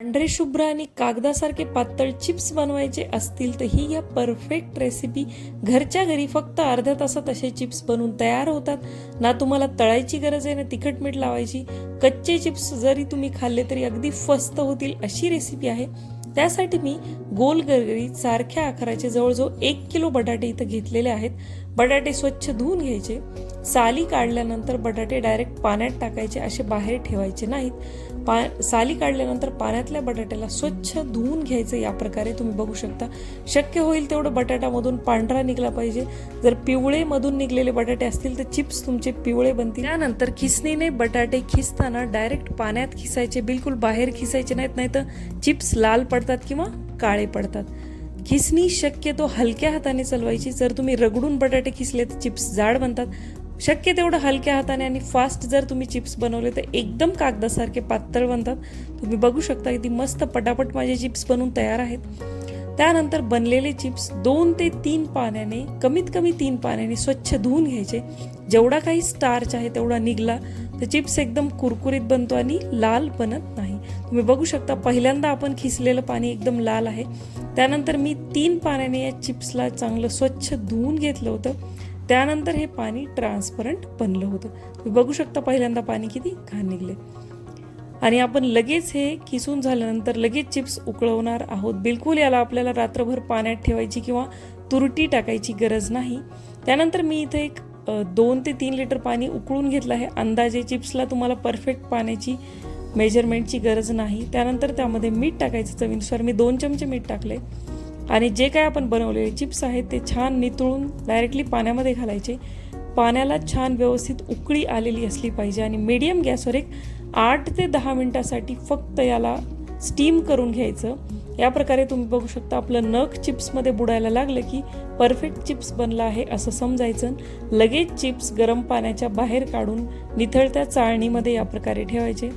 पांढरे शुभ्र आणि कागदासारखे पातळ चिप्स बनवायचे असतील तर ही या परफेक्ट रेसिपी घरच्या घरी फक्त अर्ध्या तासात असे चिप्स बनवून तयार होतात. ना तुम्हाला तळायची गरज आहे ना तिखट मीठ लावायची. कच्चे चिप्स जरी तुम्ही खाल्ले तरी अगदी फस्त होतील अशी रेसिपी आहे. त्यासाठी मी गोल गरगरीत सारख्या आकाराचे जवळजवळ एक किलो बटाटे इथं घेतलेले आहेत. बटाटे स्वच्छ धुवून घ्यायचे. साली काढल्यानंतर बटाटे डायरेक्ट पाण्यात टाकायचे असे बाहेर ठेवायचे नाहीत. पा साली काढल्यानंतर पाण्यातल्या बटाट्याला स्वच्छ धुवून घ्यायचं या प्रकारे तुम्ही बघू शकता. शक्य होईल तेवढं बटाट्यामधून पांढरा निघला पाहिजे. जर पिवळेमधून निघलेले बटाटे असतील तर चिप्स तुमचे पिवळे बनतील. त्यानंतर खिसणीने बटाटे खिसताना डायरेक्ट पाण्यात खिसायचे बिलकुल बाहेर खिसायचे नाहीत नाही तर चिप्स लाल पडतात किंवा काळे पडतात. खिसणी शक्यतो हलक्या हाताने चालवायची. जर तुम्ही रगडून बटाटे खिसले तर चिप्स जाड बनतात. शक्य तेवढं हलक्या हाताने आणि फास्ट जर तुम्ही चिप्स बनवले तर एकदम कागदासारखे पातळ बनतात. तुम्ही बघू शकता किती मस्त पटापट माझे चिप्स बनवून तयार आहेत. त्यानंतर बनलेले चिप्स दोन ते तीन पाण्याने कमीत कमी तीन पाण्याने स्वच्छ धुवून घ्यायचे. जेवढा काही स्टार्च आहे तेवढा निघला तर चिप्स एकदम कुरकुरीत बनतो आणि लाल बनत नाही. तुम्ही बघू शकता पहिल्यांदा आपण खिसलेलं पाणी एकदम लाल आहे. त्यानंतर मी तीन पाण्याने या चिप्सला चांगलं स्वच्छ धुवून घेतलं होतं. त्यानंतर हे पाणी ट्रान्सपरंट बनलं होतं. तुम्ही बघू शकता पहिल्यांदा पाणी किती घाण निघले. आणि आपण लगेच हे किसून झाल्यानंतर लगेच चिप्स उकळवणार आहोत. बिलकुल याला आपल्याला रात्रभर पाण्यात ठेवायची किंवा तुरटी टाकायची गरज नाही. त्यानंतर मी इथे एक दोन ते तीन लिटर पाणी उकळून घेतलं आहे. अंदाजे चिप्सला तुम्हाला परफेक्ट पाण्याची मेजरमेंटची गरज नाही. त्यानंतर त्यामध्ये मीठ टाकायचं चवीनुसार. मी दोन चमचे मीठ टाकले आणि जे काय आपण बनवलेले चिप्स आहेत ते छान नितळून डायरेक्टली पाण्यामध्ये घालायचे. पाण्याला छान व्यवस्थित उकळी आलेली असली पाहिजे. आणि मीडियम गॅसवर एक आठ ते दहा मिनटासाठी फक्त याला स्टीम करून घ्यायचं. या प्रकारे तुम्ही बघू शकता आपलं नख चिप्समध्ये बुडायला लागलं की परफेक्ट चिप्स बनला आहे असं समजायचं. लगेच चिप्स गरम पाण्याच्या बाहेर काढून निथळत्या चाळणीमध्ये या प्रकारे ठेवायचे.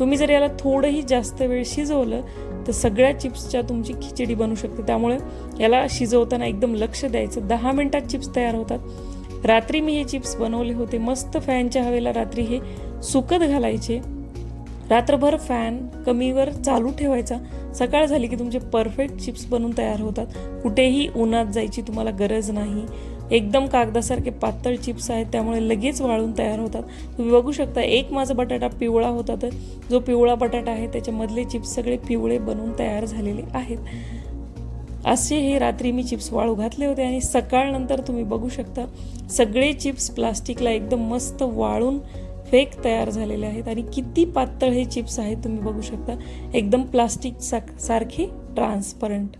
तुम्ही जर याला थोडंही जास्त वेळ शिजवलं तर सगळ्या चिप्सच्या तुमची खिचडी बनू शकते. त्यामुळे याला शिजवताना एकदम लक्ष द्यायचं. दहा मिनटात चिप्स तयार होतात. रात्री मी हे चिप्स बनवले होते. मस्त फॅनच्या हवेला रात्री हे सुकत घालायचे. रात्रभर फॅन कमीवर चालू ठेवायचा. सकाळ झाली की तुमचे परफेक्ट चिप्स बनून तयार होतात. कुठेही उन्हात जायची तुम्हाला गरज नाही. एकदम कागदासारखे पातळ चिप्स आहेत त्यामुळे लगेच वाळून तयार होतात. तुम्ही बघू शकता एक माझा बटाटा पिवळा होता तर जो पिवळा बटाटा आहे त्याच्यामधले चिप्स सगळे पिवळे बनून तयार झालेले आहेत. असे हे रात्री मी चिप्स वाळू घातले होते आणि सकाळनंतर तुम्ही बघू शकता सगळे चिप्स प्लास्टिकला एकदम मस्त वाळून फेक तयार झालेले आहेत आणि किती पातळ हे चिप्स आहेत तुम्ही बघू शकता. एकदम प्लास्टिक सारखे ट्रान्सपरंट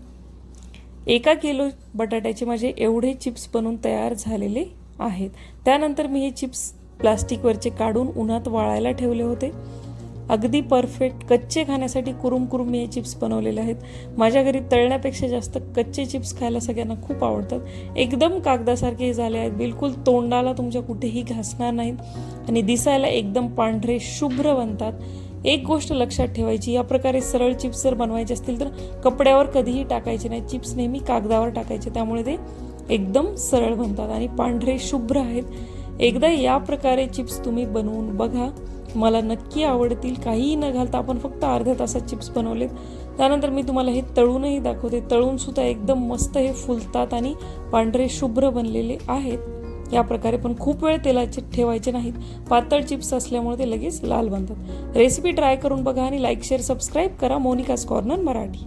एका किलो बटाट्याचे माझे एवढे चिप्स बनून तयार झालेले आहेत. त्यानंतर मी हे चिप्स प्लास्टिकवरचे काढून उन्हात वाळायला ठेवले होते. अगदी परफेक्ट कच्चे खाण्यासाठी कुरुम कुरुम मी हे चिप्स बनवलेले आहेत. माझ्या घरी तळण्यापेक्षा जास्त कच्चे चिप्स खायला सगळ्यांना खूप आवडतात. एकदम कागदासारखे हे झाले आहेत. बिलकुल तोंडाला तुमच्या कुठेही घासणार नाहीत आणि दिसायला एकदम पांढरे शुभ्र बनतात. एक गोष्ट लक्षात ठेवायची या प्रकारे सरळ चिप्स जर बनवायचे असतील तर कपड्यावर कधीही टाकायचे नाही. चिप्स नेहमी कागदावर टाकायचे त्यामुळे ते एकदम सरळ बनतात आणि पांढरे शुभ्र आहेत. एकदा या प्रकारे चिप्स तुम्ही बनवून बघा. मला नक्की आवडतील. काहीही न घालता आपण फक्त अर्ध्या तासात चिप्स बनवलेत. त्यानंतर मी तुम्हाला हे तळूनही दाखवते. तळूनसुद्धा एकदम मस्त हे फुलतात आणि पांढरे शुभ्र बनलेले आहेत. या प्रकारे पण खूप वेळ तेलाचे ठेवायचे नाहीत. पातळ चिप्स असल्यामुळे ते लगेच लाल बनतात. रेसिपी ट्राय करून बघा आणि लाईक शेअर सबस्क्राईब करा मोनिकास कॉर्नर मराठी.